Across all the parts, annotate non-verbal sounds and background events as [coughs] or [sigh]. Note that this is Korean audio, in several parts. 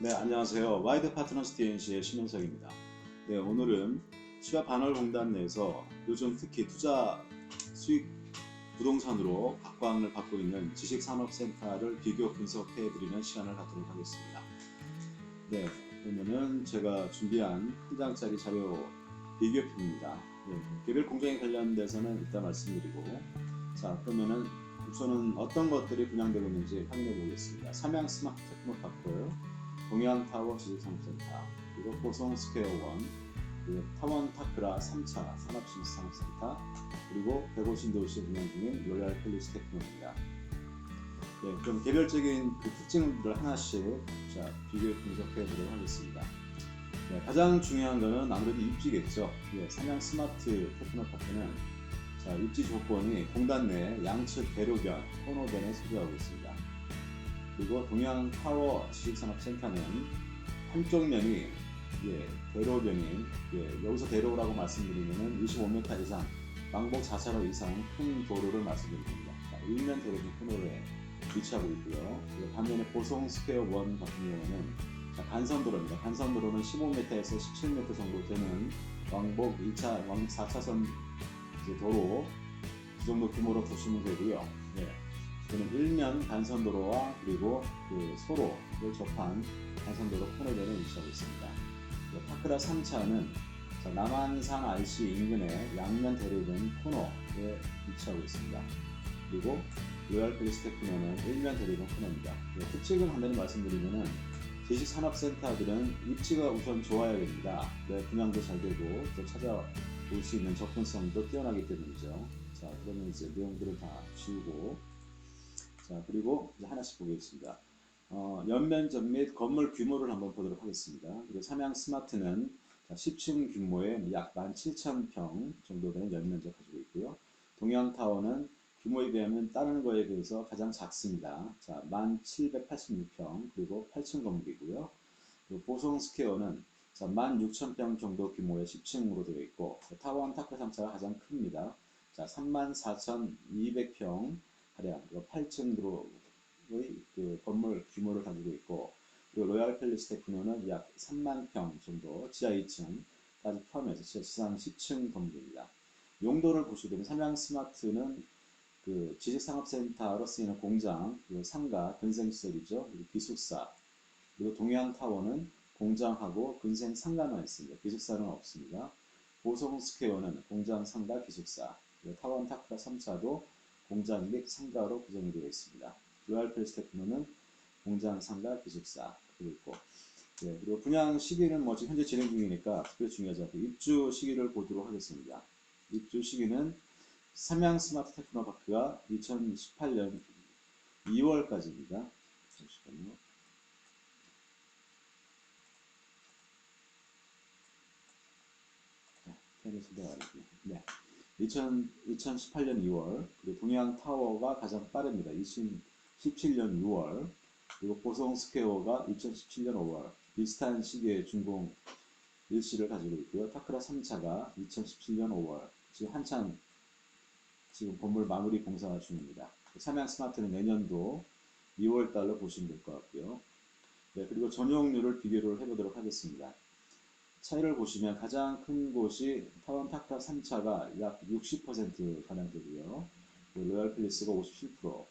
네, 안녕하세요. 와이드 파트너스 DNC의 심현석입니다. 네, 오늘은 수야 반월공단 내에서 요즘 특히 투자 수익 부동산으로 각광을 받고 있는 지식산업센터를 비교 분석해드리는 시간을 갖도록 하겠습니다. 네, 그러면은 제가 준비한 한 장짜리 자료 비교표입니다. 네, 개별 공정에 관련돼서는 이따 말씀드리고, 자, 그러면은 우선은 어떤 것들이 분양되고 있는지 확인해 보겠습니다. 삼양 스마트 테크노파크, 동양타워 지식산업센터, 그리고 보성 스퀘어원, 그리고 타원 타크라 3차 산업신산업센터, 그리고 150도시 운영 중인 로얄 팰리스 테크노입니다. 네, 그럼 개별적인 그 특징들을 하나씩 자, 비교 분석해 보도록 하겠습니다. 네, 가장 중요한 거는 아무래도 입지겠죠. 예, 삼양 스마트 테크노파크는 자, 입지 조건이 공단 내 양측 대로변, 코너변에 소개하고 있습니다. 그리고 동양 타워 지식산업센터는 한쪽 면이 예, 대로변인 예, 여기서 대로라고 말씀드리면 25m 이상 왕복 4차로 이상 큰 도로를 말씀드립니다. 자, 일면 대로변 코너에 위치하고 있고요. 그리고 반면에 보성 스퀘어 원 같은 경우는 자, 간선도로입니다. 간선도로는 15m에서 17m 정도 되는 왕복 2차, 왕복 4차선 이제 도로 그 정도 규모로 보시면 되고요. 네. 저는 일면 단선도로와 그리고 그 소로를 접한 단선도로 코너변에 위치하고 있습니다. 그 파크라 3차는 남한산 RC 인근의 양면 대로변 코너에 위치하고 있습니다. 그리고 로얄 팰리스 테크노는 일면 대로변 코너입니다. 네, 특징을 한번 말씀드리면은 지식산업센터들은 입지가 우선 좋아야 됩니다. 네, 분양도 잘 되고 또 찾아올 수 있는 접근성도 뛰어나기 때문이죠. 자, 그러면 이제 내용들을 다 지우고 자, 그리고 하나씩 보겠습니다. 어, 연면적 및 건물 규모를 한번 보도록 하겠습니다. 그리고 삼양 스마트는 자, 10층 규모의 약 17,000평 정도 되는 연면적 가지고 있고요. 동양타워는 규모에 비하면 다른 거에 비해서 가장 작습니다. 자, 1,786평 그리고 8층 건물이고요. 그리고 보성 스퀘어는 자, 16,000평 정도 규모의 10층으로 되어 있고 타원 타크 3차가 가장 큽니다. 자, 34,200평 가량 8층으로의 그 건물 규모를 가지고 있고 그리고 로얄 팰리스 테크노는 약 3만 평 정도 지하 2층까지 포함해서 지상 10층 건물입니다. 용도를 보시게 되면 삼양 스마트는 그 지식산업센터로 쓰이는 공장, 그리고 상가, 근생시설이죠. 그리고 기숙사. 그리고 동양타워는 공장하고 근생 상가만 있습니다. 기숙사는 없습니다. 보성스퀘어는 공장, 상가, 기숙사. 그리고 타원 타크라 3차도 공장 및 상가로 구성이 되어 있습니다. 로얄 팰리스 테크노는 공장, 상가, 기숙사 그리고 네, 그리고 분양 시기는 뭐 지금 현재 진행 중이니까 특별히 중요하지 않고 입주 시기를 보도록 하겠습니다. 입주 시기는 삼양 스마트 테크노파크가 2018년 2월까지입니다. 잠시만요. 펜이 소개가 아니고 네. 2000, 2018년 2월 그리고 동양 타워가 가장 빠릅니다. 2017년 6월 그리고 보성 스퀘어가 2017년 5월 비슷한 시기에 준공 일시를 가지고 있고요. 타크라 3차가 2017년 5월 지금 한참 지금 건물 마무리 공사 중입니다. 삼양 스마트는 내년도 2월 달로 보시면 될 것 같고요. 네, 그리고 전용률을 비교를 해보도록 하겠습니다. 차이를 보시면 가장 큰 곳이 타원 타크라 3차가 약 60% 가량 되고요. 로얄 팰리스가 57%,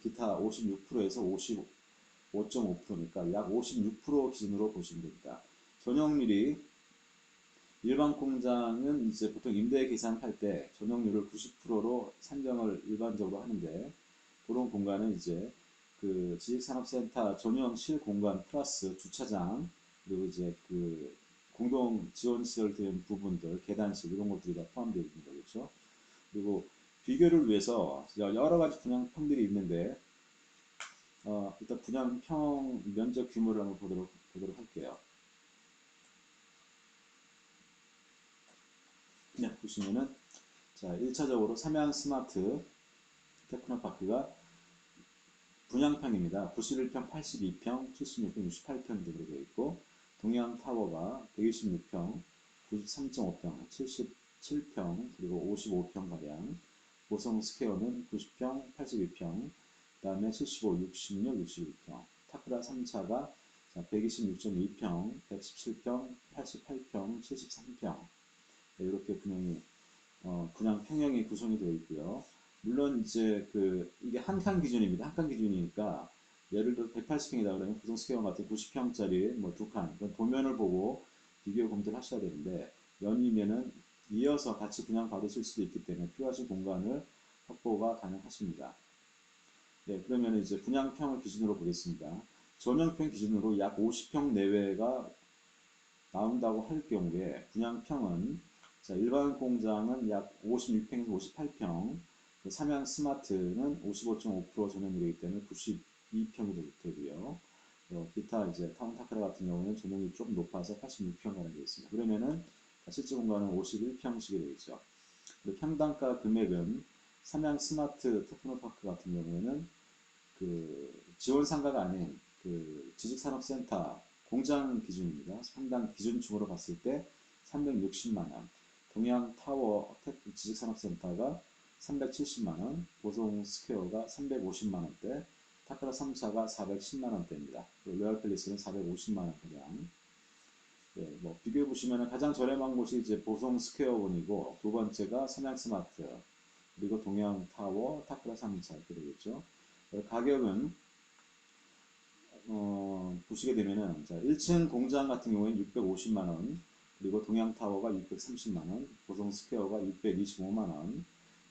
기타 56%에서 55.5%니까 약 56% 기준으로 보시면 됩니다. 전용률이 일반 공장은 이제 보통 임대 계산할 때 전용률을 90%로 산정을 일반적으로 하는데 그런 공간은 이제 그 지식산업센터 전용 실 공간 플러스 주차장 그리고 이제 그 공동 지원 시설 된 부분들 계단실 이런 것들이 다 포함되어 있는 거겠죠. 그리고 비교를 위해서 여러 가지 분양평들이 있는데 어, 일단 분양평 면적 규모를 한번 보도록 보도록 할게요. 네, 보시면은 자, 1차적으로 삼양 스마트 테크노파크가 분양평입니다. 91평, 82평, 76평, 68평 등으로 되어 있고 동양 타워가 126평, 93.5평, 77평, 그리고 55평 가량. 보성 스퀘어는 90평, 82평, 그 다음에 75, 66, 61평. 타크라 3차가 자, 126.2평, 117평, 88평, 73평 네, 이렇게 분양이 어, 분양 평형이 구성이 되어 있고요. 물론 이제 그 이게 한칸 기준입니다. 한칸 기준이니까 예를 들어 180평이다 그러면 구성 스퀘어 같은 90평짜리 뭐 두 칸, 그건 도면을 보고 비교 검토를 하셔야 되는데 연이면은 이어서 같이 분양 받으실 수도 있기 때문에 필요하신 공간을 확보가 가능하십니다. 네, 그러면 이제 분양평을 기준으로 보겠습니다. 전용평 기준으로 약 50평 내외가 나온다고 할 경우에 분양평은 자, 일반 공장은 약 56평에서 58평, 그 삼양 스마트는 55.5% 전용률이기 때문에 92평이 되고요. 어, 기타 이제 타운타크라 같은 경우는 전용률이 조금 높아서 86평가량 되어 있습니다. 그러면은 실제 공간은 51평씩이 되겠죠. 그리고 평당가 금액은 삼양 스마트 테크노파크 같은 경우에는 그 지원 상가가 아닌 그 지식산업센터 공장 기준입니다. 상당 기준층으로 봤을 때 360만 원, 동양 타워 지식산업센터가 370만 원, 보성 스퀘어가 350만 원대, 타크라 3차가 410만 원대입니다. 로얄 팰리스는 450만 원 가량. 네, 뭐 비교해 보시면 가장 저렴한 곳이 이제 보성 스퀘어원이고 두 번째가 삼양 스마트 그리고 동양 타워, 타크라 3차 이렇게 되겠죠. 가격은 어, 보시게 되면은 자, 1층 공장 같은 경우에는 650만 원, 그리고 동양 타워가 630만 원, 보성 스퀘어가 625만 원,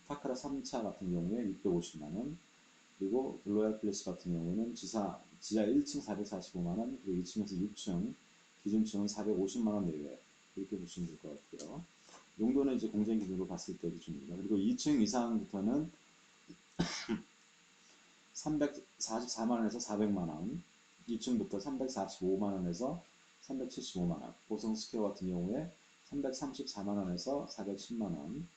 타크라 3차 같은 경우에 650만 원, 그리고 로얄 플래시 같은 경우는 지사 지하 1층 445만 원, 그리고 2층에서 6층 기준층은 450만 원 내외 이렇게 보시면 될 것 같고요. 용도는 이제 공정 기준으로 봤을 때 기준입니다. 그리고 2층 이상부터는 344만 원에서 400만 원, 2층부터 345만 원에서 375만 원, 보성 스퀘어 같은 경우에 334만 원에서 410만 원,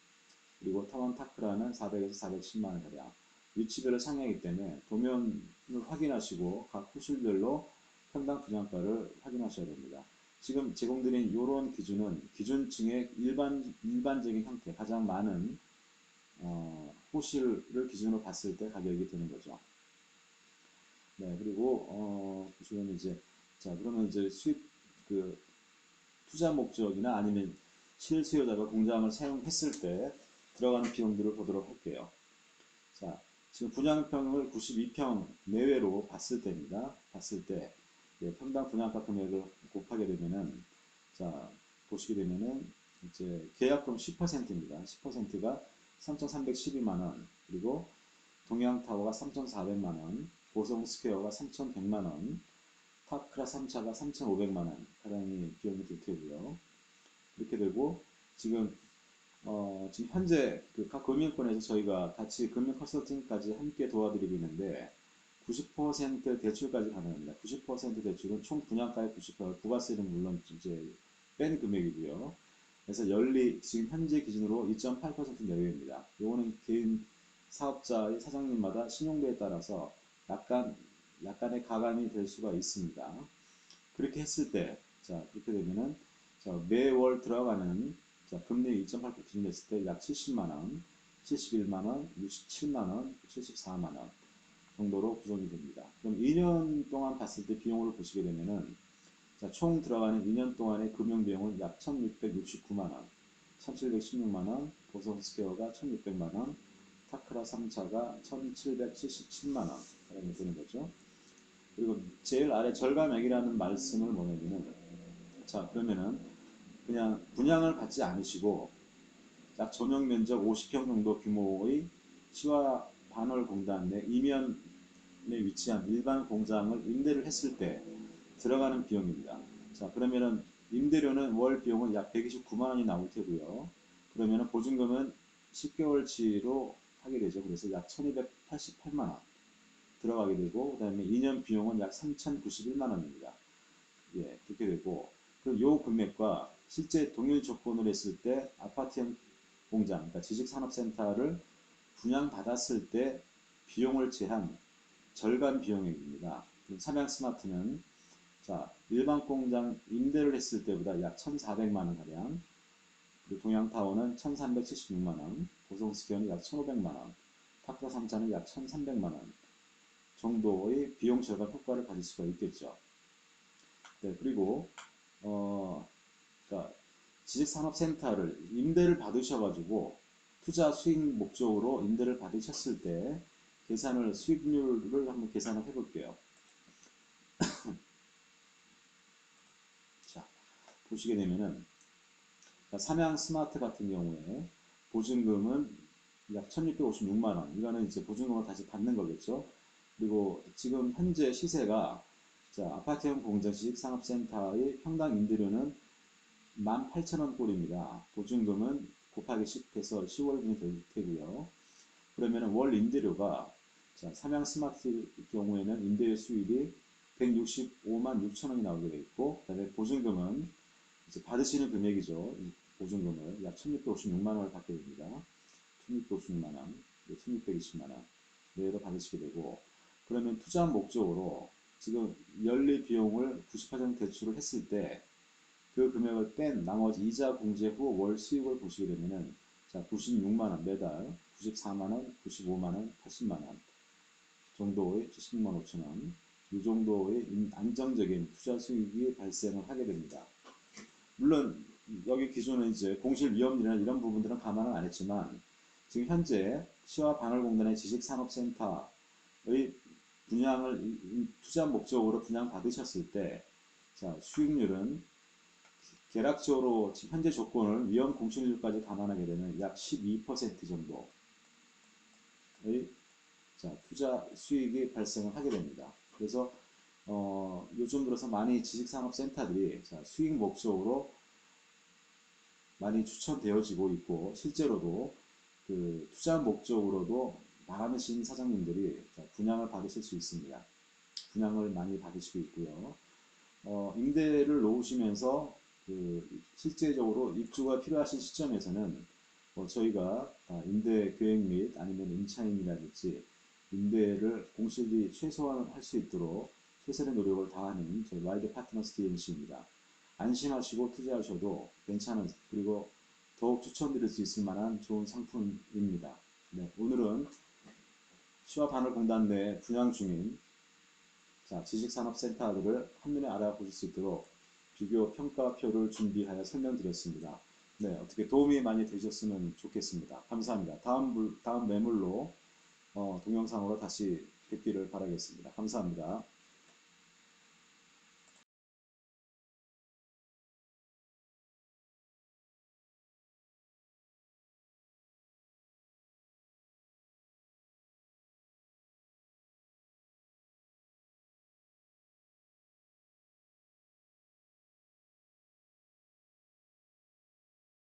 그리고 타원 타크라는 400에서 410만 원 가량. 위치별로 상향이기 때문에 도면을 확인하시고 각 호실별로 평당 분양가를 확인하셔야 됩니다. 지금 제공드린 이런 기준은 기준층의 일반 일반적인 형태 가장 많은 어, 호실을 기준으로 봤을 때 가격이 되는 거죠. 네, 그리고 어, 보시면 이제 자 그러면 이제 수입 그 투자 목적이나 아니면 실수요자가 공장을 사용했을 때 들어가는 비용들을 보도록 할게요. 자, 지금 분양평을 92평 내외로 봤을 때입니다. 봤을 때 예, 평당 분양가 금액을 곱하게 되면은 자 보시게 되면은 이제 계약금 10%입니다. 10%가 3,312만 원 그리고 동양타워가 3,400만 원 보성 스퀘어가 3,100만 원 타크라 3차가 3,500만 원 가량이 비용이 될 테고요. 이렇게 되고 지금 어, 지금 현재 그 각 금융권에서 저희가 같이 금융 컨설팅까지 함께 도와드리고 있는데 90% 대출까지 가능합니다. 90% 대출은 총 분양가의 90% 부가세는 물론 이제 뺀 금액이고요. 그래서 연리 지금 현재 기준으로 2.8% 내외입니다. 요거는 개인 사업자의 사장님마다 신용도에 따라서 약간 약간의 가감이 될 수가 있습니다. 그렇게 했을 때, 자 그렇게 되면은 자, 매월 들어가는 자, 금리 2.8% 기준 했을 때 약 70만 원, 71만 원, 67만 원, 74만 원 정도로 구성이 됩니다. 그럼 2년 동안 봤을 때 비용을 보시게 되면은 자, 총 들어가는 2년 동안의 금융 비용은 약 1,669만 원, 1,716만 원, 보성 스퀘어가 1,600만 원, 타크라 3차가 1,777만 원 가량이 되는 거죠. 그리고 제일 아래 절감액이라는 말씀을 뭐냐면은 자 그러면은 그냥 분양을 받지 않으시고 약 전용 면적 50평 정도 규모의 시와 반월 공단 내 이면에 위치한 일반 공장을 임대를 했을 때 들어가는 비용입니다. 자 그러면은 임대료는 월 비용은 약 129만 원이 나올 테고요. 그러면은 보증금은 10개월치로 하게 되죠. 그래서 약 1288만 원 들어가게 되고 그 다음에 2년 비용은 약 3091만 원입니다. 예, 그렇게 되고 그럼 요 금액과 실제 동일 조건을 했을 때 아파트형 공장, 그러니까 지식산업센터를 분양받았을 때 비용을 제한 절반 비용액입니다. 삼양 스마트는 자 일반 공장 임대를 했을 때보다 약 1,400만 원 가량, 그리고 동양타워는 1,376만 원, 보성스퀘어는 약 1,500만 원, 타크라 3차는 약 1,300만 원 정도의 비용 절감 효과를 가질 수가 있겠죠. 네, 그리고 어, 그러니까 지식산업센터를 임대를 받으셔가지고 투자 수익 목적으로 임대를 받으셨을 때 계산을 수익률을 한번 계산을 해볼게요. [coughs] 자 보시게 되면은 그러니까 삼양 스마트 같은 경우에 보증금은 약 1656만 원 이거는 이제 보증금을 다시 받는 거겠죠. 그리고 지금 현재 시세가 자, 아파트형 공장 지식산업센터의 평당 임대료는 18,000원 꼴입니다. 보증금은 곱하기 10해서 10월분이 될 테고요. 그러면 월 임대료가 자, 삼양 스마트 경우에는 임대료 수입이 165만 6천 원이 나오게 되어 있고 그 다음에 보증금은 이제 받으시는 금액이죠. 이 보증금을 약 1,656만 원을 받게 됩니다. 1,656만 원, 1,620만 원 내로 받으시게 되고 그러면 투자 목적으로 지금 연리 비용을 98% 대출을 했을 때 그 금액을 뺀 나머지 이자 공제 후 월 수익을 보시게 되면은 자 96만 원 매달 94만 원, 95만 원, 80만 원 정도의 70만 5천 원, 이 정도의 인- 안정적인 투자 수익이 발생을 하게 됩니다. 물론 여기 기준은 이제 공실 위험률이나 이런 부분들은 감안을 안 했지만 지금 현재 시와 반월공단의 지식산업센터의 분양을 투자 목적으로 분양 받으셨을 때 자, 수익률은 계략적으로 지금 현재 조건을 위험 공실률까지 감안하게 되면 약 12% 정도의 자, 투자 수익이 발생을 하게 됩니다. 그래서 어, 요즘 들어서 많이 지식산업센터들이 자, 수익 목적으로 많이 추천되어지고 있고 실제로도 그 투자 목적으로도 많으신 사장님들이 자, 분양을 받으실 수 있습니다. 분양을 많이 받으시고 있고요. 어, 임대를 놓으시면서 그 실제적으로 입주가 필요하신 시점에서는 뭐 저희가 아, 임대 계획 및 아니면 임차인이라든지 임대를 공실이 최소화할 수 있도록 최선의 노력을 다하는 저희 와이드 파트너스 DMC입니다. 안심하시고 투자하셔도 괜찮은 그리고 더욱 추천드릴 수 있을 만한 좋은 상품입니다. 네, 오늘은 시와 바늘공단 내 분양 중인 자, 지식산업센터들을 한눈에 알아보실 수 있도록 비교 평가표를 준비하여 설명드렸습니다. 네, 어떻게 도움이 많이 되셨으면 좋겠습니다. 감사합니다. 다음, 물- 다음 매물로 어, 동영상으로 다시 뵙기를 바라겠습니다. 감사합니다.